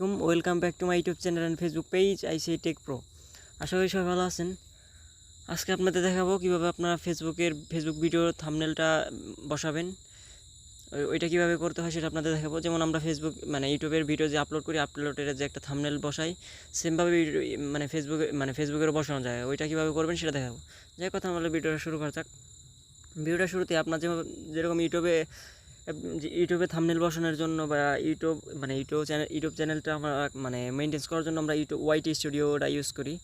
তুম welcome back to my YouTube channel and Facebook page I C tech pro আশা করি সবাই ভালো আছেন। আজকে আপনাদের দেখাবো কীভাবে আপনারা ফেসবুকের ফেসবুক ভিডিওর থামনেলটা বসাবেন। ওইটা কীভাবে করতে হয় সেটা আপনাদের দেখাবো। যেমন আমরা ফেসবুক মানে ইউটিউবের ভিডিও যে আপলোড করি আপলোডের যে একটা থামনেল বসাই সেমভাবে মানে ফেসবুকে মানে ফেসবুকেরও বসানো যায়। ওইটা কীভাবে করবেন সেটা দেখাবো। যাই কথা বলে ভিডিওটা শুরু করা যাক। ভিডিওটা শুরুতে আপনার যেভাবে যেরকম ইউটিউবে ইউটিউবে থামনেল বসানোর জন্য বা ইউটিউব মানে ইউটিউব চ্যানেল ইউটিউব চ্যানেলটা আমরা মানে মেনটেন্স করার জন্য আমরা ইউটিউব ওয়াইটি স্টুডিওটা ইউজ করি।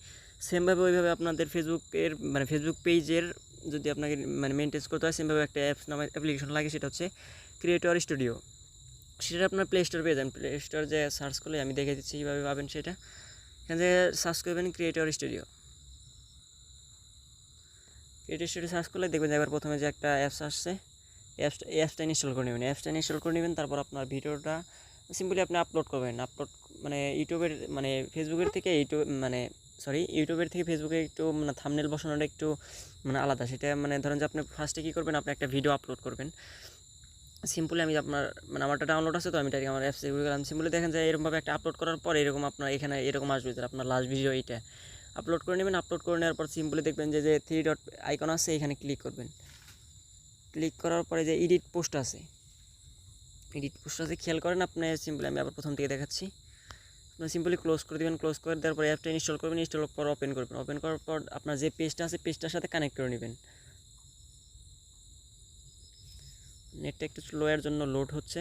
সেমভাবে ওইভাবে আপনাদের ফেসবুকের মানে ফেসবুক পেজের যদি আপনাকে মানে মেনটেন্স করতে হয় সেমভাবে একটা অ্যাপস নামে অ্যাপ্লিকেশন লাগে, সেটা হচ্ছে ক্রিয়েটর স্টুডিও সেটা আপনার প্লে স্টোর পেয়ে যান প্লে স্টোর যে সার্চ করলে, আমি দেখে দিচ্ছি, কীভাবে পাবেন সেটা। এখানে যে সার্চ করবেন creator studio creator studio search করলে দেখবেন যে এবার প্রথমে যে একটা অ্যাপস আসছে অ্যাপসটা অ্যাপসটা ইনস্টল করে নেবেন। অ্যাপসটা ইনস্টল করে নেবেন, তারপর আপনার ভিডিওটা সিম্পলি আপনি আপলোড করবেন। আপলোড মানে ইউটিউবের মানে ফেসবুকের থেকে ইউটিউব মানে সরি ইউটিউবের থেকে ফেসবুকে একটু মানে থামনেল বসানোটা একটু মানে আলাদা। সেটা মানে ধরেন যে আপনি ফার্স্টে কী করবেন, আপনি একটা ভিডিও আপলোড করবেন। সিম্পলি আমি আপনার মানে আমারটা ডাউনলোড আছে, তো আমি ডাইরেক্ট আমার অ্যাপসে ঘুরে গেলাম সিম্পলি দেখেন যে এরকমভাবে একটা আপলোড করার পর এরকম আপনার এখানে এরকম আসবে যে আপনার লাস্ট ভিডিও এইটা। আপলোড করে নেবেন আপলোড করে নেওয়ার পর সিম্পলি দেখবেন যে যে থ্রি ডট আইকন আছে, এখানে ক্লিক করবেন। ক্লিক করার পরে যে এডিট পোস্ট আছে এডিট পোস্ট আছে খেয়াল করেন আপনি সিম্পলি আমি আবার প্রথম থেকে দেখাচ্ছি। আপনি সিম্পলি ক্লোজ করে দেবেন ক্লোজ করে দেওয়ার পরে অ্যাপটা ইনস্টল করবেন ইনস্টল পর ওপেন করবেন। ওপেন করার পর আপনার যে পেজটা আছে পেজটার সাথে কানেক্ট করে নেবেন। নেটটা একটু স্লোয়ের জন্য লোড হচ্ছে।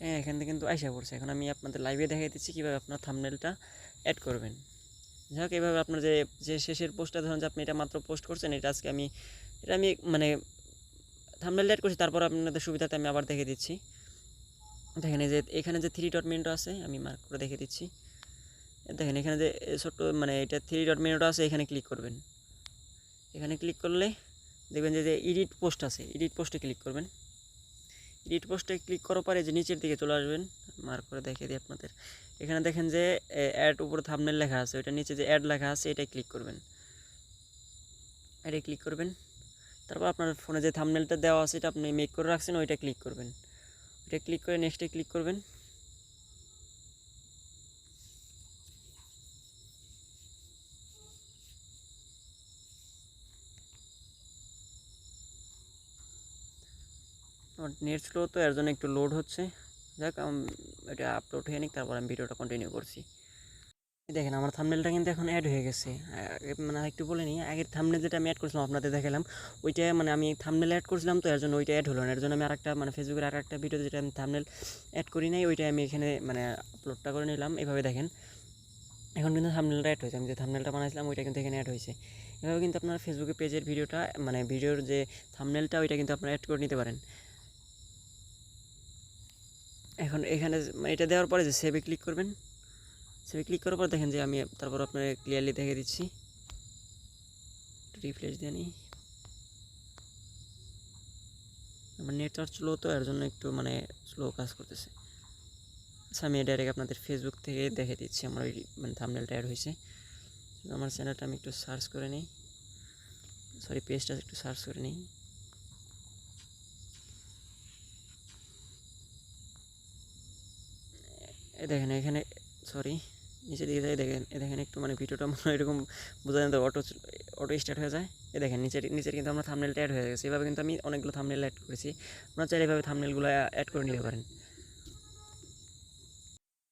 হ্যাঁ এখান থেকে কিন্তু আইসা পড়ছে। এখন আমি আপনাদের লাইভে দেখাই দিচ্ছি কীভাবে আপনার থামনেলটা অ্যাড করবেন। যাই হোক, এভাবে আপনার যে যে শেষের পোস্টটা ধরুন যে আপনি এটা মাত্র পোস্ট করছেন, এটা আজকে আমি, এটা আমি মানে থামনেল অ্যাড করছি, তারপর আপনাদের সুবিধাতে আমি আবার দেখে দিচ্ছি। দেখেন এই যে, এখানে যে থ্রি ডট মেনুটা আছে, আমি মার্ক করে দেখে দিচ্ছি। দেখেন এখানে যে ছোট্ট মানে এটা থ্রি ডট মেনুটা আছে, এখানে ক্লিক করবেন। এখানে ক্লিক করলে দেখবেন যে যে এডিট পোস্ট আছে এডিট পোস্টে ক্লিক করবেন। এডিট পোস্টে ক্লিক করার পরে যে নিচের দিকে চলে আসবেন। মার্ক করে দেখে দিই আপনাদের। এখানে দেখেন যে অ্যাড উপরে থামনেল লেখা আছে ওইটা নিচে যে অ্যাড লেখা আছে, এটাই ক্লিক করবেন। এটাই ক্লিক করবেন। তারপর আপনার ফোনে যে থামনেলটা দেওয়া আছে, এটা আপনি মেক করে রাখছেন, ওইটা ক্লিক করবেন। ওইটা ক্লিক করে নেক্সটে ক্লিক করবেন। নেট স্লো তো, এর জন্য একটু লোড হচ্ছে। যাক এটা আপলোড হয়ে নিক তারপর আমি ভিডিওটা কন্টিনিউ করছি। দেখেন, আমার থামনেলটা কিন্তু এখন অ্যাড হয়ে গেছে। মানে একটু বলে নিই, আগের থামনেল যেটা আমি অ্যাড করছিলাম, আপনাদের দেখালাম, ওইটা মানে আমি থামনেল অ্যাড করছিলাম, তো এর জন্য ওইটা অ্যাড হলো না। এর জন্য আমি আরেকটা মানে ফেসবুকের আর একটা ভিডিও যেটা আমি থামনেল অ্যাড করি নাই, ওইটা আমি এখানে মানে আপলোডটা করে নিলাম। এভাবে দেখেন, এখন কিন্তু থামনেলটা অ্যাড হয়েছে। আমি যে থামনেলটা বানাইছিলাম, ওইটা কিন্তু এখানে অ্যাড হয়েছে। এভাবে কিন্তু আপনার ফেসবুকে পেজের ভিডিওটা মানে ভিডিওর যে থামনেলটা ওইটা কিন্তু আপনারা অ্যাড করে নিতে পারেন। এখন এখানে মানে এটা দেওয়ার পরে যে সেভে ক্লিক করবেন সেভে ক্লিক করার পর দেখেন যে আমি তারপর আপনার ক্লিয়ারলি দেখে দিচ্ছি। রিফ্রেশ দিয়ে নিই আমার নেটওয়ার্ক স্লো তো, এর জন্য একটু মানে স্লো কাজ করতেছে। আচ্ছা আমি ডাইরেক্ট আপনাদের ফেসবুক থেকে দেখে দিচ্ছি, আমার ওই মানে থামনেলটা অ্যাড হয়েছে। আমার চ্যানেলটা আমি একটু সার্চ করে নিই। সরি পেজটা একটু সার্চ করে নিই। এ দেখেন, এখানে সরি নিচে দিকে যাই, দেখেন এ দেখেন একটু মানে ভিডিওটা মনে এরকম বোঝা যায় অটো অটো স্টার্ট হয়ে যায়। এ দেখেন, নিচের নিচের কিন্তু আমরা থামনেলটা অ্যাড হয়ে গেছে। এভাবে কিন্তু আমি অনেকগুলো থামনেল অ্যাড করেছি। আপনারা চাইলে এভাবে থামনেলগুলো অ্যাড করে নিতে পারেন।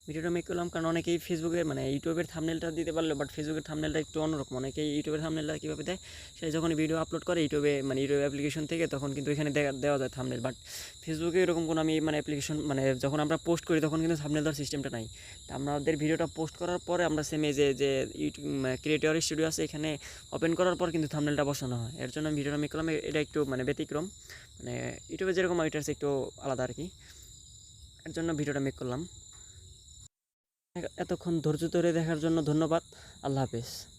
ভিডিওটা মেক করলাম, কারণ অনেকেই ফেসবুকে মানে ইউটিউবের থামনেলটা দিতে পারল বাট ফেসবুকের থামনেলটা একটু অন্যরকম। অনেকেই ইউটিউবের থামনেলটা কীভাবে দেয়, সে যখন ভিডিও আপলোড করে ইউটিউবে মানে ইউটিউব অ্যাপ্লিকেশন থেকে, তখন কিন্তু এখানে দেওয়া যায় থামনেল বাট ফেসবুকে এরকম কোনো আমি মানে অ্যাপ্লিকেশন মানে যখন আমরা পোস্ট করি, তখন কিন্তু থামনেল দেওয়ার সিস্টেমটা নাই। তা আমাদের ভিডিওটা পোস্ট করার পরে আমরা সেমে যে যে ইউটিউব ক্রিয়েটর স্টুডিও আছে, এখানে ওপেন করার পর কিন্তু থামনেলটা বসানো হয়। এর জন্য আমি ভিডিওটা মেক করলাম এটা একটু মানে ব্যতিক্রম। মানে ইউটিউবে যেরকম ওইটার চেয়ে একটু আলাদা আর কি। এর জন্য ভিডিওটা মেক করলাম। এতক্ষণ ধৈর্য ধরে দেখার জন্য ধন্যবাদ। আল্লাহ হাফেজ।